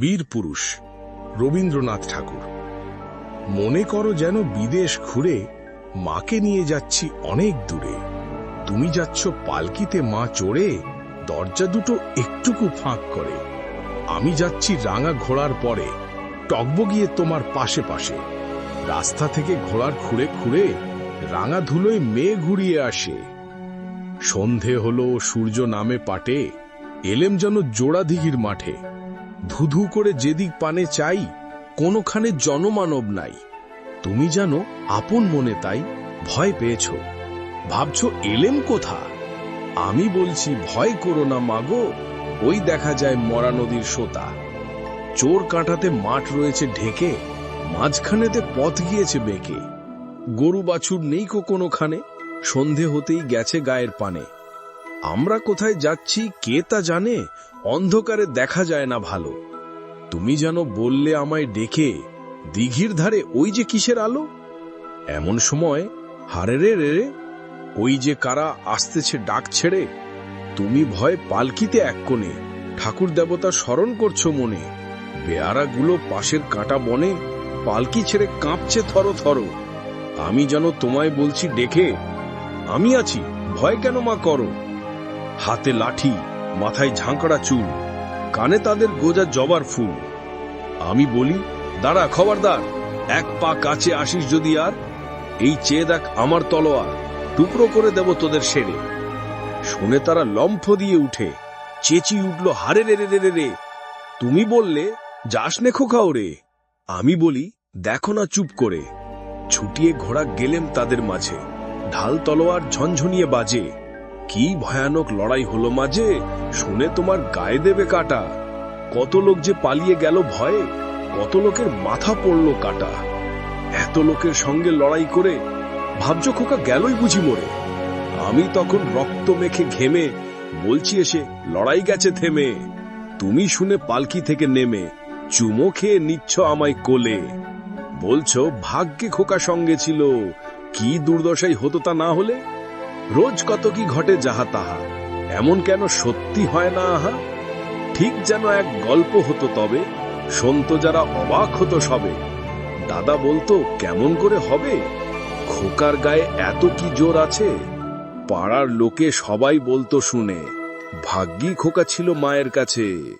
বীর পুরুষ, রবীন্দ্রনাথ ঠাকুর। মনে করো যেন বিদেশ ঘুরে মাকে নিয়ে যাচ্ছি অনেক দূরে। তুমি যাচ্ছ পালকিতে মা চড়ে, দরজা দুটো একটুকু ফাঁক করে। আমি যাচ্ছি রাঙা ঘোড়ার পরে, টকবগিয়ে তোমার পাশে পাশে। রাস্তা থেকে ঘোড়ার খুঁড়ে খুঁড়ে রাঙা ধুলোয় মেয়ে ঘুরিয়ে আসে। সন্ধে হলো, সূর্য নামে পাটে, এলেম যেন জোড়া দিঘির মাঠে। ধুধু করে যেদিক পানে চাই, কোনোখানে জনমানব নাই। তুমি জানো, আপন মনে তাই ভয় পেয়েছ। ভাবছ, এলেম কোথা? আমি বলছি, ভয় করো না মাগো, ওই দেখা যায় মরা নদীর সোতা। চোর কাঁটাতে মাঠ রয়েছে ঢেকে, মাঝখানেতে পথ গিয়েছে বেঁকে। গরু বাছুর নেই কো কোনোখানে, সন্ধে হতেই গেছে গায়ের পানে। আমরা কোথায় যাচ্ছি, কে তা জানে? অন্ধকারে দেখা যায় না ভালো। তুমি যেন বললে আমায় ডেকে, দিঘির ধারে ওই যে কিসের আলো? এমন সময়, হারে রে রে ওই যে কারা আসতেছে ডাক ছেড়ে, তুমি ভয় পালকিতে এক কোণে, ঠাকুর দেবতা স্মরণ করছ মনে, বেয়ারাগুলো পাশের কাঁটা বনে, পালকি ছেড়ে কাঁপছে থর থর। আমি যেন তোমায় বলছি, ডেকে, আমি আছি, ভয় কেন মা করো? হাতে লাঠি মাথায় ঝাঁকড়া চুল, কানে তাদের গোজা জবার ফুল। আমি বলি, দাঁড়া, খবরদার, এক পা কাছে আসিস যদি আর, এই চেয়ে দেখ আমার তলোয়ার, টুকরো করে দেব তোদের সেরে শুনে তারা লম্ফ দিয়ে উঠে, চেঁচি উঠল, হারে রে রে রে রে, তুমি বললে যাস নে খোকাও রে। আমি বলি, দেখো না চুপ করে। ছুটিয়ে ঘোড়া গেলেম তাদের মাঝে, ঢাল তলোয়ার ঝনঝনিয়ে বাজে। কি ভয়ানক লড়াই হলো মাঝে শুনে তোমার গায়ে দেবে কাটা। কত লোক যে পালিয়ে গেল ভয়ে, কত লোকের মাথা পড়ল কাটা। এত লোকের সঙ্গে লড়াই করে ভাবছ খোকা গেলই বুঝি মরে। আমি তখন রক্ত মেখে ঘেমে বলছি এসে, লড়াই গেছে থেমে। তুমি শুনে পালকি থেকে নেমে, চুমো খেয়ে নিচ্ছ আমায় কোলে। বলছো, ভাগ্যে খোকা সঙ্গে ছিল, কি দুর্দশাই হতো তা না হলে? রোজ কত কি ঘটে যাহা তাহা, এমন কেন সত্যি হয় না আহা? ঠিক যেন এক গল্প হতো তবে, সন্ত যারা অবাক হতো সবে, দাদা বলতো, কেমন করে হবে? খোকার গায়ে এত কি জোর আছে? পাড়ার লোকে সবাই বলতো শুনে, ভাগ্যি খোকা ছিল মায়ের কাছে।